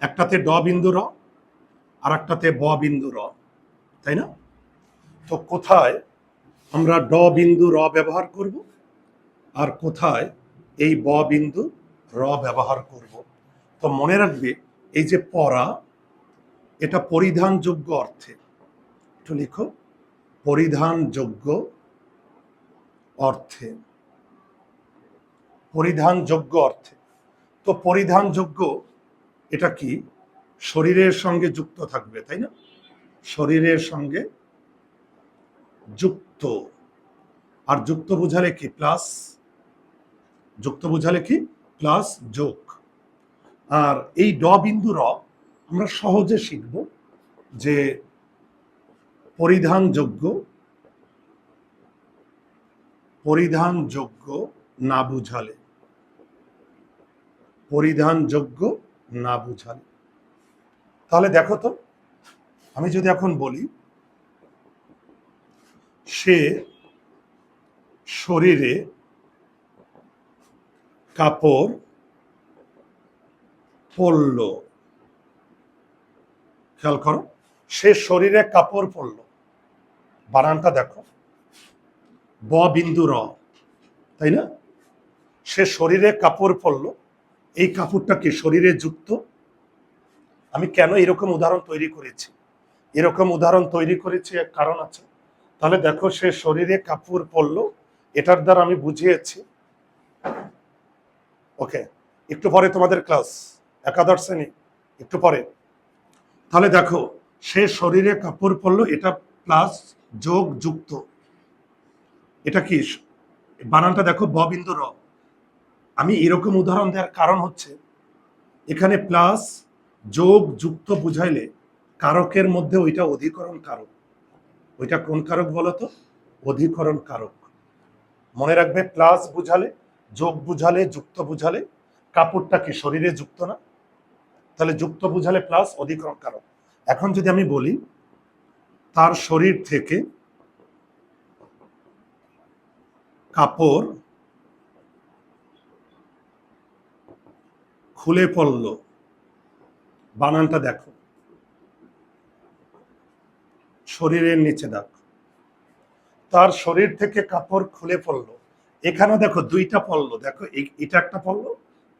একটাতে ড বিন্দু র আর একটাতে ব বিন্দু র, তাই না? তো কোথায় আমরা ড বিন্দু র ব্যবহার করব আর কোথায় এই ব বিন্দু র ব্যবহার করব? তো মনে রাখবে, এই যে পরা এটা পরিধানযোগ্য অর্থে। একটু লিখো। পরিধানযোগ্য অর্থে। পরিধানযোগ্য অর্থে। তো পরিধানযোগ্য এটা কি? শরীরের সঙ্গে যুক্ত থাকবে, তাই না? শরীরের সঙ্গে যুক্ত। আর যুক্ত বোঝালে কি? প্লাস। যুক্ত বোঝালে কি? প্লাস যোগ। আর এই ড বিন্দু র আমরা সহজে শিখব যে পরিধানযোগ্য পরিধানযোগ্য না বুঝালে। পরিধানযোগ্য না বুঝালে। তাহলে দেখো তো, আমি যদি এখন বলি, সে শরীরে কাপড় পরল। খেয়াল করো, সে শরীরে কাপড় পরল। বানানটা দেখো, ব বিন্দু র, তাই না? সে শরীরে কাপড় পরল এই কাপড়টা কি শরীরে যুক্ত। আমি কেন এরকম উদাহরণ তৈরি করেছি? এরকম উদাহরণ তৈরি করেছি এক কারণ আছে। তাহলে দেখো, সে শরীরে কাপড় পরল, এটার দ্বারা আমি বুঝিয়েছি। ওকে, একটু পরে তোমাদের ক্লাস, একাদশ শ্রেণি, একটু পরে। তাহলে দেখো, সে শরীরে কাপড় পরলো, এটা প্লাস যোগ যুক্ত। এটা কি? বানানটা দেখো ব বিন্দু আমি এরকম উদাহরণ দেওয়ার কারণ হচ্ছে, এখানে প্লাস যোগ যুক্ত বুঝাইলে কারকের মধ্যে ওইটা অধিকরণ কারক। ওইটা কোন কারক বলো তো অধিকরণ কারক। মনে রাখবে প্লাস বুঝালে, যোগ বুঝালে, যুক্ত বুঝালে কাপড়টা কি শরীরে যুক্ত না। তাহলে যুক্ত বুঝালে প্লাস অধিকরণ কারক। এখন যদি আমি বলি, তার শরীর থেকে কাপড় খুলে পড়ল। বানানটা দেখো। শরীরের নিচে দেখো তার শরীর থেকে কাপড় খুলে পড়ল। এখানে দেখো দুইটা পড়ল। দেখো এটা একটা পড়ল,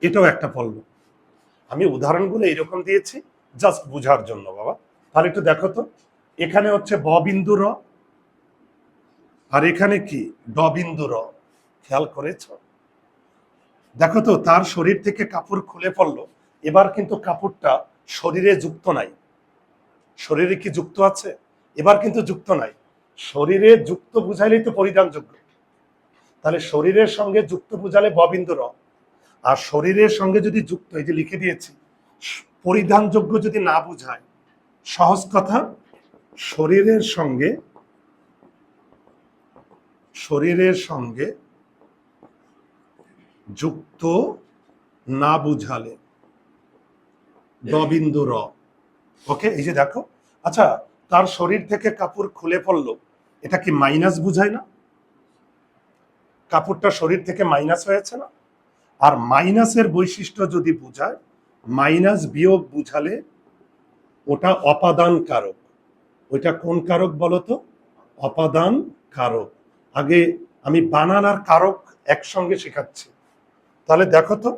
এটাও একটা পড়ল। আমি উদাহরণগুলো এরকম দিয়েছি, জাস্ট বুঝার জন্য, বাবা। তাহলে একটু দেখো তো। এখানে হচ্ছে ব বিন্দু র, আর এখানে কি? ড বিন্দু র। খেয়াল করেছ? দেখো তো, তার শরীর থেকে কাপড় খুলে পড়ল। এবার কিন্তু কাপড়টা শরীরে যুক্ত নাই। শরীরে কি যুক্ত আছে? এবার কিন্তু যুক্ত নাই। শরীরে যুক্ত বুঝাইলেই তো পরিধানযোগ্য। তাহলে শরীরের সঙ্গে যুক্ত বুঝালে ববিন্দু আর শরীরের সঙ্গে যদি যুক্ত, এই যে লিখে দিয়েছি, পরিধানযোগ্য যদি না বুঝায়, সহজ কথা, শরীরের সঙ্গে শরীরের সঙ্গে যুক্ত না বুঝালে। দবিন্দু র। ওকে, এই যে দেখো। আচ্ছা তার শরীর থেকে কাপড় খুলে পড়ল। এটা কি মাইনাস বুঝায় না? কাপড়টা শরীর থেকে মাইনাস হয়েছে না? আর মাইনাসের বৈশিষ্ট্য যদি বুঝায়, মাইনাস বিয়োগ বুঝালে ওটা অপাদান কারক ওইটা কোন কারক বলতো অপাদান কারক আগে আমি বানান আর কারক একসঙ্গে শেখাচ্ছি। তাহলে দেখো তো,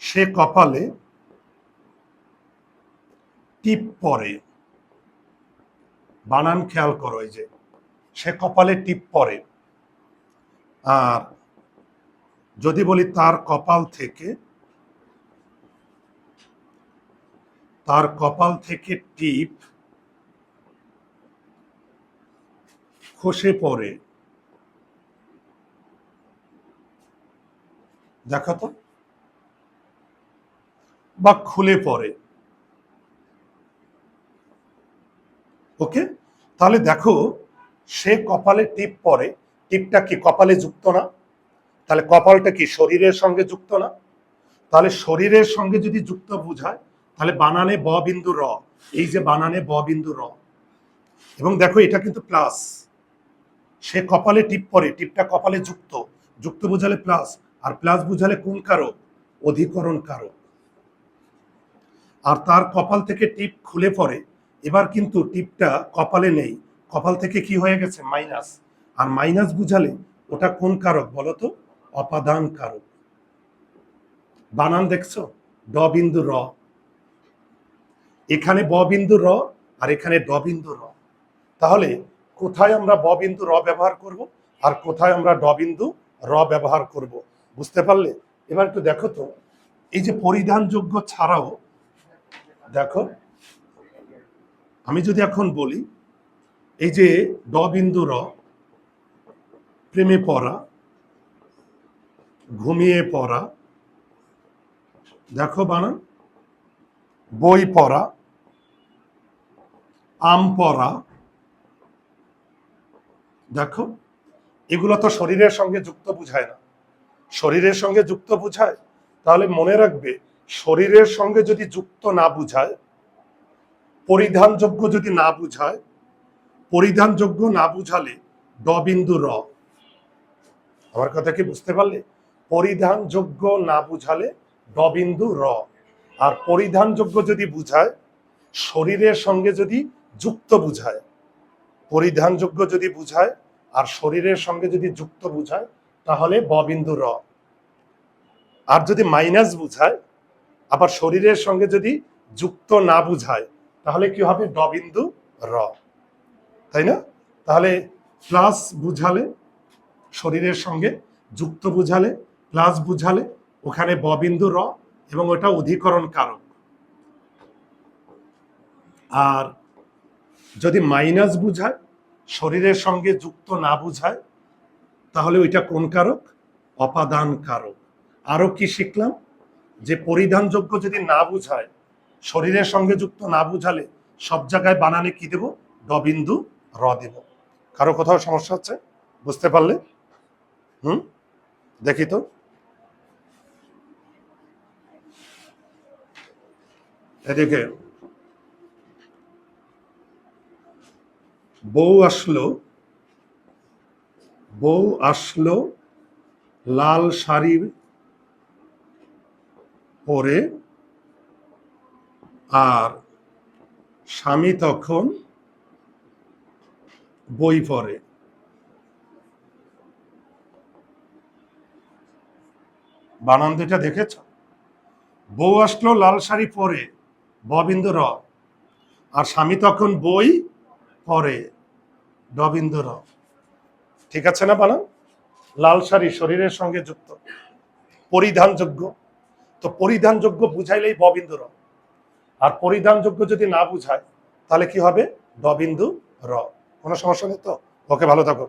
সে কপালে টিপ পরে বানান খেয়াল করো এই যে, সে কপালে টিপ পরে আর যদি বলি তার কপাল থেকে, তার কপাল থেকে টিপ খসে পড়ে। দেখো তো। বা খুলে পড়ে। ওকে? তাহলে দেখো, সে কপালে টিপ পরে টিপটা কি কপালে যুক্ত না? তাহলে কপালটা কি শরীরের সঙ্গে যুক্ত না? তাহলে শরীরের সঙ্গে যদি যুক্ত বোঝায়, তাহলে বানানে ব বিন্দু র। এই যে বানানে ব বিন্দু র। এবং দেখো, এটা কিন্তু প্লাস সে কপালে টিপ পরে টিপটা কপালে যুক্ত। যুক্ত বোঝালে প্লাস আর প্লাস বুঝালে কোন কারক? অধিকরণ কারক। আর তার কপাল থেকে টিপ খুলে পড়ে। এবার কিন্তু টিপটা কপালে নেই। কপাল থেকে কি হয়ে গেছে? মাইনাস আর মাইনাস বুঝালে ওটা কোন কারক বলো তো? অপাদান কারক। বানান দেখছ? ড বিন্দু র। এখানে ব বিন্দু র আর এখানে ড বিন্দু র। তাহলে কোথায় আমরা ব বিন্দু র ব্যবহার করব? আর কোথায় আমরা ড বিন্দু র ব্যবহার করব? বুঝতে পারলে? এবার একটু দেখো তো। এই যে পরিধানযোগ্য ছাড়াও, দেখো, আমি যদি এখন বলি, এই যে ড বিন্দু র, প্রেমে পড়া, ঘুমিয়ে পড়া, দেখো বানান, বই পড়া, আম পড়া, দেখো, এগুলো তো শরীরের সঙ্গে যুক্ত বুঝায় না। শরীরের সঙ্গে যুক্ত বুঝায়, তাহলে মনে রাখবে শরীরের সঙ্গে যদি যুক্ত না বুঝায়, পরিধানযোগ্য যদি না বুঝায়, পরিধানযোগ্য না বুঝালে ড বিন্দু র। আমার কথা কি বুঝতে পারলে? পরিধানযোগ্য না বুঝালে ড বিন্দু র। আর পরিধানযোগ্য যদি বুঝায়, শরীরের সঙ্গে যদি যুক্ত বুঝায়, পরিধানযোগ্য যদি বুঝায়, আর শরীরের সঙ্গে যদি যুক্ত বুঝায় তাহলে ব বিন্দু র। আর যদি মাইনাস বুঝায়, আবার শরীরের সঙ্গে যদি যুক্ত না বুঝায়, তাহলে কি হবে? ড বিন্দু র। তাই না? তাহলে প্লাস বুঝালে, শরীরের সঙ্গে যুক্ত বুঝালে, প্লাস বুঝালে, ওখানে ব বিন্দু র এবং ওটা অধিকরণ কারক। আর যদি মাইনাস বুঝায়, শরীরের সঙ্গে যুক্ত না বুঝায় তাহলে ওইটা কোন কারক? অপাদান কারক। আরও কি শিখলাম? যে পরিধানযোগ্য যদি না বুঝায়, শরীরের সঙ্গে যুক্ত না বুঝালে সব জায়গায় বানানে কি দেব? ডবিন্দু র দেব। কারও কোথাও সমস্যা হচ্ছে? বুঝতে পারলে? হুম? দেখি তো। এদিকে। বউ আসলো বউ আসলো লাল শাড়ি পরে আর স্বামী তখন বই পড়ে। বানান দুটা দেখেছ? বউ আসলো লাল শাড়ি পরে ববিন্দু র আর স্বামী তখন বই পরে ডবিন্দু ঠিক আছে না বানান লাল শাড়ি শরীরের সঙ্গে যুক্ত। পরিধানযোগ্য। তো পরিধানযোগ্য বুঝাইলেই ববিন্দু র। আর পরিধানযোগ্য যদি না বুঝায়, তাহলে কি হবে? ডবিন্দু র। কোনো সমস্যা নেই তো? ওকে, ভালো থাকো।